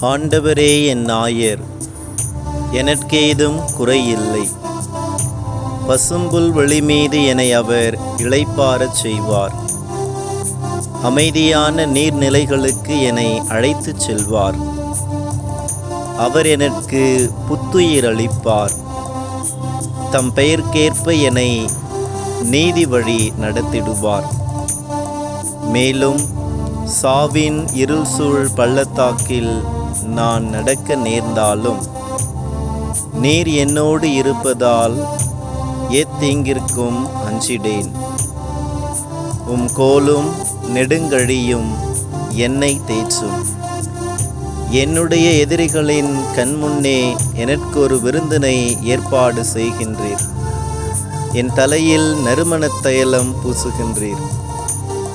ஆண்டவரே என் நாயர் எனக்கேதும் குறையில்லை. பசும்புல் வெளிமீது என்னை அவர் இளைப்பாரச் செய்வார். அமைதியான நீர்நிலைகளுக்கு என்னை அழைத்துச் செல்வார். அவர் எனக்கு புத்துயிர் அளிப்பார். தம் பெயர்க்கேற்ப என்னை நீதி வழி நடத்திடுவார். மேலும் சாவின் இருள் சூழ் பள்ளத்தாக்கில் நான் நடக்க நேர்ந்தாலும் நீர் என்னோடு இருப்பதால் ஏத்தீங்கிற்கும் அஞ்சிடேன். உம் கோலும் நெடுங்கழியும் என்னை தேய்ச்சும். என்னுடைய எதிரிகளின் கண்முன்னே எனக்கு ஒரு விருந்தினை ஏற்பாடு செய்கின்றீர். என் தலையில் நறுமணத் தைலம் பூசுகின்றீர்.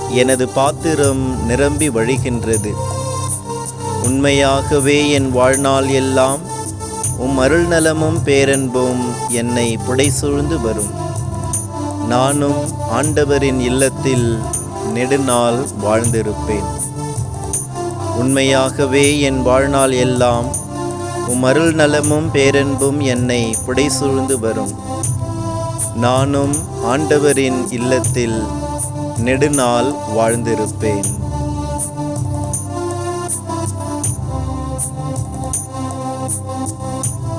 எனது பாத்திரம் நிரம்பி வழிகின்றது. உண்மையாகவே என் வாழ்நாள் எல்லாம் உம் அருள் நலமும் பேரன்பும் என்னை புடைசூழ்ந்து வரும். நானும் ஆண்டவரின் இல்லத்தில் நெடுநாள் வாழ்ந்திருப்பேன். உண்மையாகவே என் வாழ்நாள் எல்லாம் உம் அருள் நலமும் பேரன்பும் என்னை புடைசூழ்ந்து வரும். நானும் ஆண்டவரின் இல்லத்தில் நெடுநாள் வாழ்ந்திருப்பேன். Oh, oh, oh.